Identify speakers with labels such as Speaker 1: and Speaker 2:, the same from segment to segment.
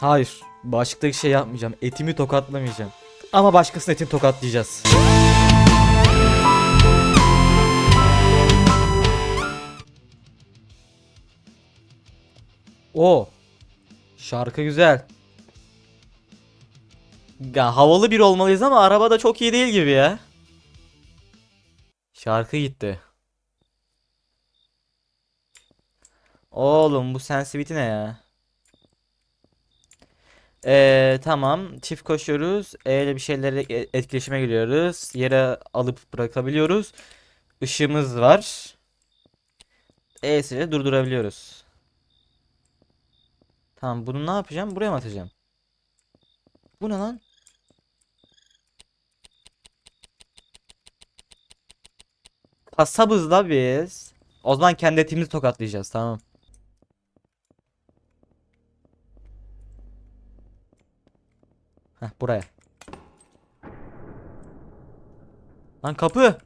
Speaker 1: Hayır. Başlıktaki şey yapmayacağım. Etimi tokatlamayacağım. Ama başkasının etini tokatlayacağız. O. Şarkı güzel. Ya havalı bir olmalıyız ama araba da çok iyi değil gibi ya. Şarkı gitti. Oğlum bu sensitivity ne ya? Ee, tamam. Çift koşuyoruz. E bir şeylerle e- etkileşime giriyoruz. Yere alıp bırakabiliyoruz. Işığımız var. E durdurabiliyoruz. Tamam bunu ne yapacağım? Buraya mı atacağım? Bu ne lan? Kasabız da biz. O zaman kendi etimizi tokatlayacağız tamam. Heh buraya. Lan kapı.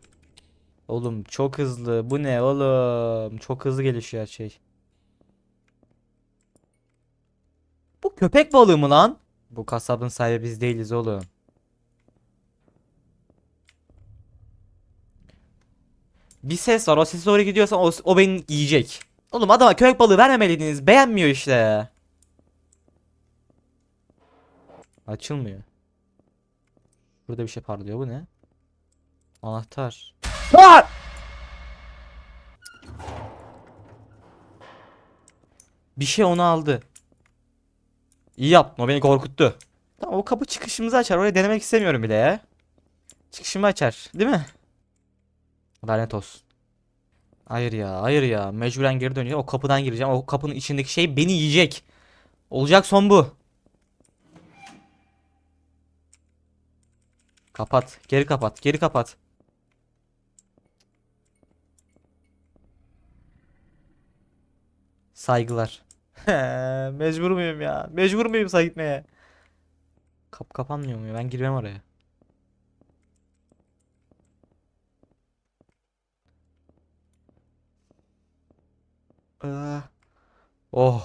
Speaker 1: Oğlum çok hızlı. Bu ne oğlum? Çok hızlı gelişiyor her şey. Bu köpek balığı mı lan? Bu kasabın sahibi biz değiliz oğlum. Bir ses var. O sese doğru gidiyorsan o, o beni yiyecek. Oğlum adama köpek balığı vermemeliydiniz. Beğenmiyor işte. Açılmıyor. Burada bir şey parlıyor. Bu ne? Anahtar. Aa! Bir şey onu aldı. İyi. O beni korkuttu. Tamam o kapı çıkışımızı açar. Orayı denemek istemiyorum bile ya. Çıkışımı açar. Değil mi? Lanet olsun. Hayır ya, hayır ya. Mecburen geri döneceğim. O kapıdan gireceğim. O kapının içindeki şey beni yiyecek. Olacak son bu. Kapat. Geri kapat. Geri kapat. Saygılar. Mecbur muyum ya? Mecbur muyum saygı gitmeye? Kap kapanmıyor mu ya? Ben girmem oraya. Ah. Oh.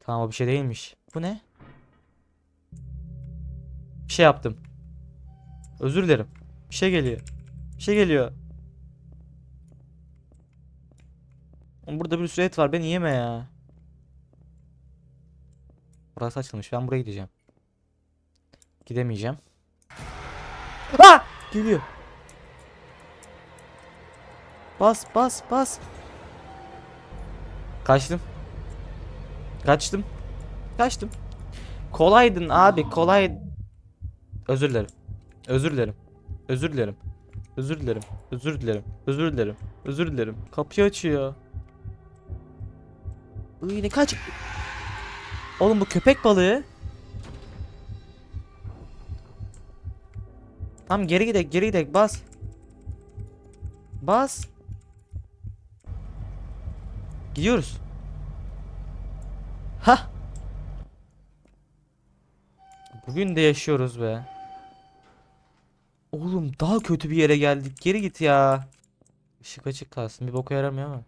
Speaker 1: Tamam o bir şey değilmiş. Bu ne? Bir şey yaptım. Özür dilerim. Bir şey geliyor. Bir şey geliyor. Burada bir sürü et var. Beni yeme ya. Burası açılmış. Ben buraya gideceğim. Gidemeyeceğim. Ah! Geliyor. Bas bas bas. Kaçtım. Kaçtım. Kaçtım. Kolaydın abi kolay. Özür dilerim. Özür dilerim. Özür dilerim. Özür dilerim. Özür dilerim. Özür dilerim. Özür dilerim. Kapıyı açıyor. Iy ne kaç. Oğlum bu köpek balığı. Tamam geri gidek geri gidek bas. Bas. Gidiyoruz. Ha. Bugün de yaşıyoruz be. Oğlum daha kötü bir yere geldik. Geri git ya. Işık açık kalsın. Bir boka yaramıyor ama.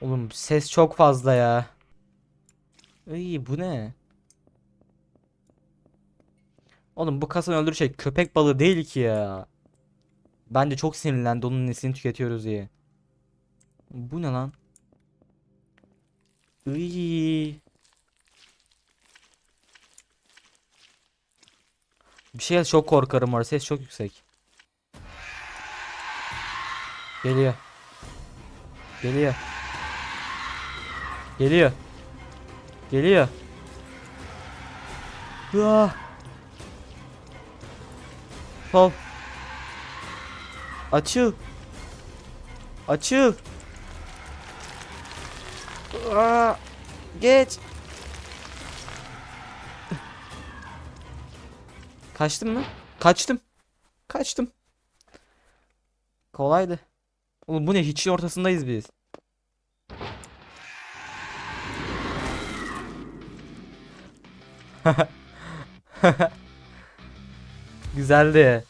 Speaker 1: Oğlum ses çok fazla ya. İyi bu ne? Oğlum bu kasanı öldürecek köpek balığı değil ki ya. Bence çok sinirlendi onun neslini tüketiyoruz diye. Bu ne lan? Iy. Bir şeye çok korkarım orada ses çok yüksek. Geliyor. Geliyor. Geliyor. Geliyor. Ah. Sol. Açıl. Açıl. Aa, geç. Kaçtım mı? Kaçtım. Kaçtım. Kolaydı. Oğlum bu ne? Hiçliğin ortasındayız biz. Güzeldi.